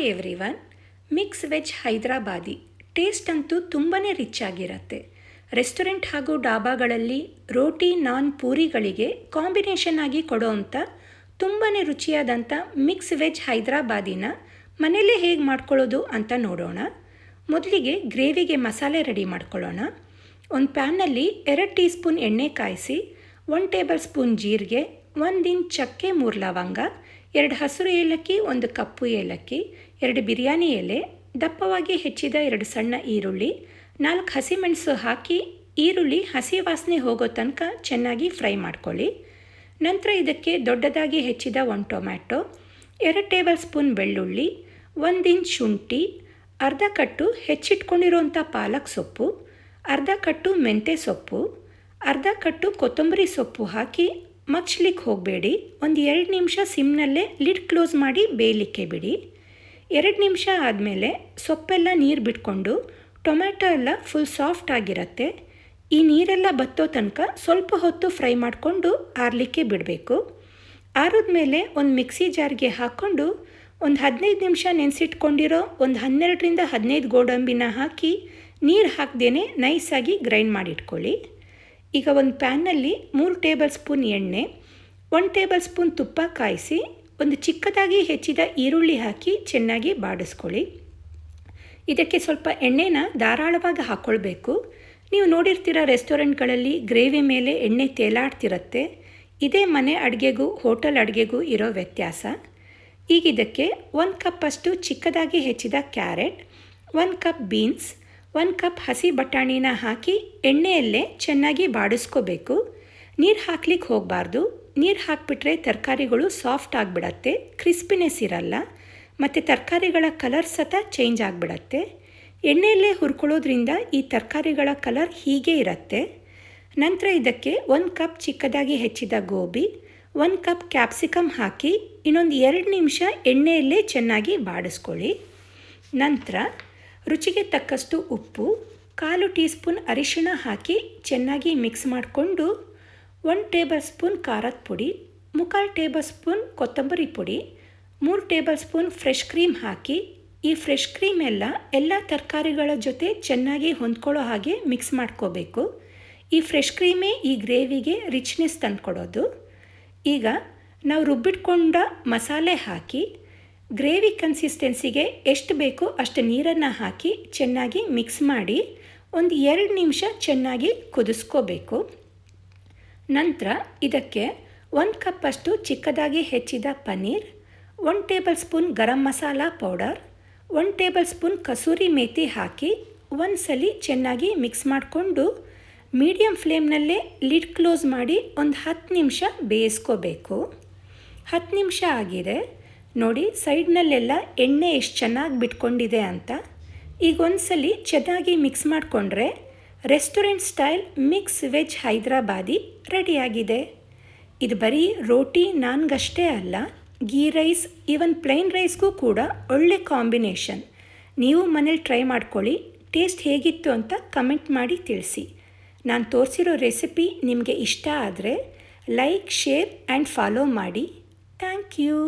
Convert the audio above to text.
Hi everyone mix veg Hyderabadi taste ಅಂತೂ ತುಂಬಾ rich ಆಗಿರುತ್ತೆ. ರೆಸ್ಟೋರೆಂಟ್ ಹಾಗೂ ಡಾಬಾಗಳಲ್ಲಿ ರೋಟಿ, ನಾನ್ ಪೂರಿಗಳಿಗೆ ಕಾಂಬಿನೇಷನ್ ಆಗಿ ಕೊಡೋವಂಥ ತುಂಬಾ ರುಚಿಯಾದಂಥ ಮಿಕ್ಸ್ ವೆಜ್ ಹೈದರಾಬಾದಿನ ಮನೇಲೇ ಹೇಗೆ ಮಾಡ್ಕೊಳ್ಳೋದು ಅಂತ ನೋಡೋಣ. ಮೊದಲಿಗೆ ಗ್ರೇವಿಗೆ ಮಸಾಲೆ ರೆಡಿ ಮಾಡ್ಕೊಳ್ಳೋಣ. ಒಂದು ಪ್ಯಾನಲ್ಲಿ ಎರಡು ಟೀ ಸ್ಪೂನ್ ಎಣ್ಣೆ ಕಾಯಿಸಿ ಒನ್ ಟೇಬಲ್ ಸ್ಪೂನ್ ಜೀರಿಗೆ, ಒಂದು ಚಕ್ಕೆ ಮೂರು ಲವಂಗ ಎರಡು ಹಸಿರು ಏಲಕ್ಕಿ, ಒಂದು ಕಪ್ಪು ಏಲಕ್ಕಿ, ಎರಡು ಬಿರಿಯಾನಿ ಎಲೆ, ದಪ್ಪವಾಗಿ ಹೆಚ್ಚಿದ ಎರಡು ಸಣ್ಣ ಈರುಳ್ಳಿ, ನಾಲ್ಕು ಹಸಿಮೆಣಸು ಹಾಕಿ ಈರುಳ್ಳಿ ಹಸಿ ವಾಸನೆ ಹೋಗೋ ತನಕ ಚೆನ್ನಾಗಿ ಫ್ರೈ ಮಾಡ್ಕೊಳ್ಳಿ. ನಂತರ ಇದಕ್ಕೆ ದೊಡ್ಡದಾಗಿ ಹೆಚ್ಚಿದ ಒಂದು ಟೊಮ್ಯಾಟೊ, ಎರಡು ಟೇಬಲ್ ಸ್ಪೂನ್ ಬೆಳ್ಳುಳ್ಳಿ, ಒಂದು ಇಂಚ್ ಶುಂಠಿ, ಅರ್ಧ ಕಟ್ಟು ಹೆಚ್ಚಿಟ್ಕೊಂಡಿರುವಂಥ ಪಾಲಕ್ ಸೊಪ್ಪು, ಅರ್ಧ ಕಟ್ಟು ಮೆಂತೆ ಸೊಪ್ಪು, ಅರ್ಧ ಕಟ್ಟು ಕೊತ್ತಂಬರಿ ಸೊಪ್ಪು ಹಾಕಿ ಮಚ್ಲಿಕ್ಕೆ ಹೋಗಬೇಡಿ. ಒಂದು ಎರಡು ನಿಮಿಷ ಸಿಮ್ನಲ್ಲೇ ಲಿಡ್ ಕ್ಲೋಸ್ ಮಾಡಿ ಬೇಯಲಿಕ್ಕೆ ಬಿಡಿ. ಎರಡು ನಿಮಿಷ ಆದಮೇಲೆ ಸೊಪ್ಪೆಲ್ಲ ನೀರು ಬಿಟ್ಕೊಂಡು ಟೊಮ್ಯಾಟೊ ಎಲ್ಲ ಫುಲ್ ಸಾಫ್ಟ್ ಆಗಿರುತ್ತೆ. ಈ ನೀರೆಲ್ಲ ಬತ್ತೋ ತನಕ ಸ್ವಲ್ಪ ಹೊತ್ತು ಫ್ರೈ ಮಾಡಿಕೊಂಡು ಆರಲಿಕ್ಕೆ ಬಿಡಬೇಕು. ಆರಿದ್ಮೇಲೆ ಒಂದು ಮಿಕ್ಸಿ ಜಾರ್ಗೆ ಹಾಕ್ಕೊಂಡು ಒಂದು ಹದಿನೈದು ನಿಮಿಷ ನೆನೆಸಿಟ್ಕೊಂಡಿರೋ ಒಂದು ಹನ್ನೆರಡರಿಂದ ಹದಿನೈದು ಗೋಡಂಬಿನ ಹಾಕಿ ನೀರು ಹಾಕ್ದೇ ನೈಸಾಗಿ ಗ್ರೈಂಡ್ ಮಾಡಿಟ್ಕೊಳ್ಳಿ. ಈಗ ಒಂದು ಪ್ಯಾನಲ್ಲಿ ಮೂರು ಟೇಬಲ್ ಸ್ಪೂನ್ ಎಣ್ಣೆ, ಒಂದು ಟೇಬಲ್ ಸ್ಪೂನ್ ತುಪ್ಪ ಕಾಯಿಸಿ, ಒಂದು ಚಿಕ್ಕದಾಗಿ ಹೆಚ್ಚಿದ ಈರುಳ್ಳಿ ಹಾಕಿ ಚೆನ್ನಾಗಿ ಬಾಡಿಸ್ಕೊಳ್ಳಿ. ಇದಕ್ಕೆ ಸ್ವಲ್ಪ ಎಣ್ಣೆನ ಧಾರಾಳವಾಗಿ ಹಾಕ್ಕೊಳ್ಬೇಕು ನೀವು ನೋಡಿರ್ತೀರ ರೆಸ್ಟೋರೆಂಟ್ಗಳಲ್ಲಿ ಗ್ರೇವಿ ಮೇಲೆ ಎಣ್ಣೆ ತೇಲಾಡ್ತಿರತ್ತೆ. ಇದೇ ಮನೆ ಅಡುಗೆಗೂ ಹೋಟೆಲ್ ಅಡುಗೆಗೂ ಇರೋ ವ್ಯತ್ಯಾಸ. ಈಗ ಇದಕ್ಕೆ ಒಂದು ಕಪ್ಪಷ್ಟು ಚಿಕ್ಕದಾಗಿ ಹೆಚ್ಚಿದ ಕ್ಯಾರೆಟ್, ಒಂದು ಕಪ್ ಬೀನ್ಸ್ ಒಂದು ಕಪ್ ಹಸಿ ಬಟಾಣಿನ ಹಾಕಿ ಎಣ್ಣೆಯಲ್ಲೇ ಚೆನ್ನಾಗಿ ಬಾಡಿಸ್ಕೋಬೇಕು. ನೀರು ಹಾಕ್ಲಿಕ್ಕೆ ಹೋಗಬಾರ್ದು. ನೀರು ಹಾಕಿಬಿಟ್ರೆ ತರಕಾರಿಗಳು ಸಾಫ್ಟ್ ಆಗಿಬಿಡತ್ತೆ, ಕ್ರಿಸ್ಪಿನೆಸ್ ಇರಲ್ಲ, ಮತ್ತು ತರಕಾರಿಗಳ ಕಲರ್ ಸತ ಚೇಂಜ್ ಆಗಿಬಿಡತ್ತೆ. ಎಣ್ಣೆಯಲ್ಲೇ ಹುರ್ಕೊಳ್ಳೋದ್ರಿಂದ ಈ ತರಕಾರಿಗಳ ಕಲರ್ ಹೀಗೆ ಇರುತ್ತೆ. ನಂತರ ಇದಕ್ಕೆ ಒಂದು ಕಪ್ ಚಿಕ್ಕದಾಗಿ ಹೆಚ್ಚಿದ ಗೋಬಿ, ಒಂದು ಕಪ್ ಕ್ಯಾಪ್ಸಿಕಮ್ ಹಾಕಿ ಇನ್ನೊಂದು ಎರಡು ನಿಮಿಷ ಎಣ್ಣೆಯಲ್ಲೇ ಚೆನ್ನಾಗಿ ಬಾಡಿಸ್ಕೊಳ್ಳಿ. ನಂತರ ರುಚಿಗೆ ತಕ್ಕಷ್ಟು ಉಪ್ಪು, ಕಾಲು ಟೀ ಸ್ಪೂನ್ ಅರಿಶಿಣ ಹಾಕಿ ಚೆನ್ನಾಗಿ ಮಿಕ್ಸ್ ಮಾಡಿಕೊಂಡು ಒಂದು ಟೇಬಲ್ ಸ್ಪೂನ್ ಖಾರದ ಪುಡಿ, ಮುಕ್ಕಾಲು ಟೇಬಲ್ ಸ್ಪೂನ್ ಕೊತ್ತಂಬರಿ ಪುಡಿ, ಮೂರು ಟೇಬಲ್ ಸ್ಪೂನ್ ಫ್ರೆಶ್ ಕ್ರೀಮ್ ಹಾಕಿ ಈ ಫ್ರೆಶ್ ಕ್ರೀಮ್ ಎಲ್ಲ ಎಲ್ಲ ತರಕಾರಿಗಳ ಜೊತೆ ಚೆನ್ನಾಗಿ ಹೊಂದ್ಕೊಳ್ಳೋ ಹಾಗೆ ಮಿಕ್ಸ್ ಮಾಡ್ಕೋಬೇಕು. ಈ ಫ್ರೆಶ್ ಕ್ರೀಮೇ ಈ ಗ್ರೇವಿಗೆ ರಿಚ್ನೆಸ್ ತಂದುಕೊಡೋದು. ಈಗ ನಾವು ರುಬ್ಬಿಟ್ಕೊಂಡ ಮಸಾಲೆ ಹಾಕಿ ಗ್ರೇವಿ ಕನ್ಸಿಸ್ಟೆನ್ಸಿಗೆ ಎಷ್ಟು ಬೇಕೋ ಅಷ್ಟು ನೀರನ್ನು ಹಾಕಿ ಚೆನ್ನಾಗಿ ಮಿಕ್ಸ್ ಮಾಡಿ ಒಂದು ಎರಡು ನಿಮಿಷ ಚೆನ್ನಾಗಿ ಕುದಿಸ್ಕೋಬೇಕು. ನಂತರ ಇದಕ್ಕೆ ಒಂದು ಕಪ್ಪಷ್ಟು ಚಿಕ್ಕದಾಗಿ ಹೆಚ್ಚಿದ paneer one tablespoon garam masala powder one tablespoon kasuri methi ಹಾಕಿ ಒಂದು ಸಲ ಚೆನ್ನಾಗಿ ಮಿಕ್ಸ್ ಮಾಡಿಕೊಂಡು ಮೀಡಿಯಮ್ ಫ್ಲೇಮ್ನಲ್ಲೇ ಲಿಡ್ ಕ್ಲೋಸ್ ಮಾಡಿ ಒಂದು ಹತ್ತು ನಿಮಿಷ ಬೇಯಿಸ್ಕೋಬೇಕು. ಹತ್ತು ನಿಮಿಷ ಆಗಿದೆ. ನೋಡಿ, ಸೈಡ್ನಲ್ಲೆಲ್ಲ ಎಣ್ಣೆ ಎಷ್ಟು ಚೆನ್ನಾಗಿ ಬಿಟ್ಕೊಂಡಿದೆ ಅಂತ. ಈಗ ಒಂದ್ಸಲ ಚೆನ್ನಾಗಿ ಮಿಕ್ಸ್ ಮಾಡಿಕೊಂಡ್ರೆ restaurant style mix veg Hyderabadi ರೆಡಿಯಾಗಿದೆ. ಇದು ಬರೀ ರೋಟಿ ನಾನ್ಗಷ್ಟೇ ಅಲ್ಲ, ಗೀ ರೈಸ್, ಈವನ್ ಪ್ಲೈನ್ ರೈಸ್ಗೂ ಕೂಡ ಒಳ್ಳೆ ಕಾಂಬಿನೇಷನ್. ನೀವು ಮನೇಲಿ ಟ್ರೈ ಮಾಡ್ಕೊಳ್ಳಿ, ಟೇಸ್ಟ್ ಹೇಗಿತ್ತು ಅಂತ ಕಮೆಂಟ್ ಮಾಡಿ ತಿಳಿಸಿ. ನಾನು ತೋರಿಸಿರೋ ರೆಸಿಪಿ ನಿಮಗೆ ಇಷ್ಟ ಆದರೆ ಲೈಕ್, ಶೇರ್ ಆ್ಯಂಡ್ ಫಾಲೋ ಮಾಡಿ. Thank you.